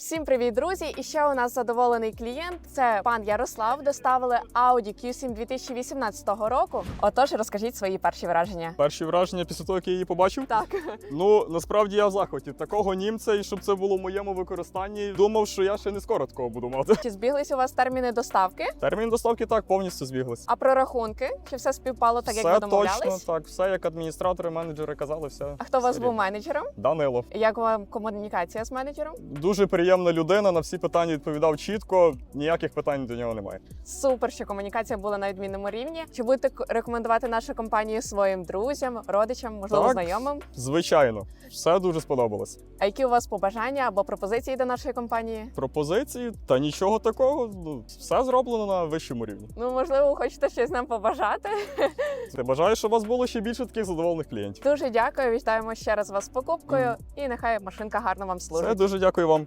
Всім привіт, друзі! І ще у нас задоволений клієнт. Це пан Ярослав. Доставили Audi Q7 2018 року. Отож, розкажіть свої перші враження. Перші враження після того, як я її побачив. Так, Ну насправді я в захваті. Такого німця, і щоб це було в моєму використанні, думав, що я ще не скоро такого буду мати. чи збіглись у вас терміни доставки? Термін доставки так повністю збіглись. А про рахунки? Чи все співпало так, як все ви домовлялись? точно так, все як адміністратори, менеджери казали, все. А хто у вас був менеджером? Данило. Як вам комунікація з менеджером? Дуже приємна людина, на всі питання відповідав чітко, ніяких питань до нього немає. Супер, що комунікація була на відмінному рівні. Чи будете рекомендувати нашу компанію своїм друзям, родичам, можливо, Так. знайомим? Звичайно, все дуже сподобалось. А які у вас побажання або пропозиції до нашої компанії? Пропозиції та нічого такого. Ну, все зроблено на вищому рівні. Ну, можливо, хочете щось нам побажати. Я бажаю, щоб у вас було ще більше таких задоволених клієнтів. Дуже дякую. Вітаємо ще раз вас з покупкою. І нехай машинка гарно вам служить. Все, дуже дякую вам.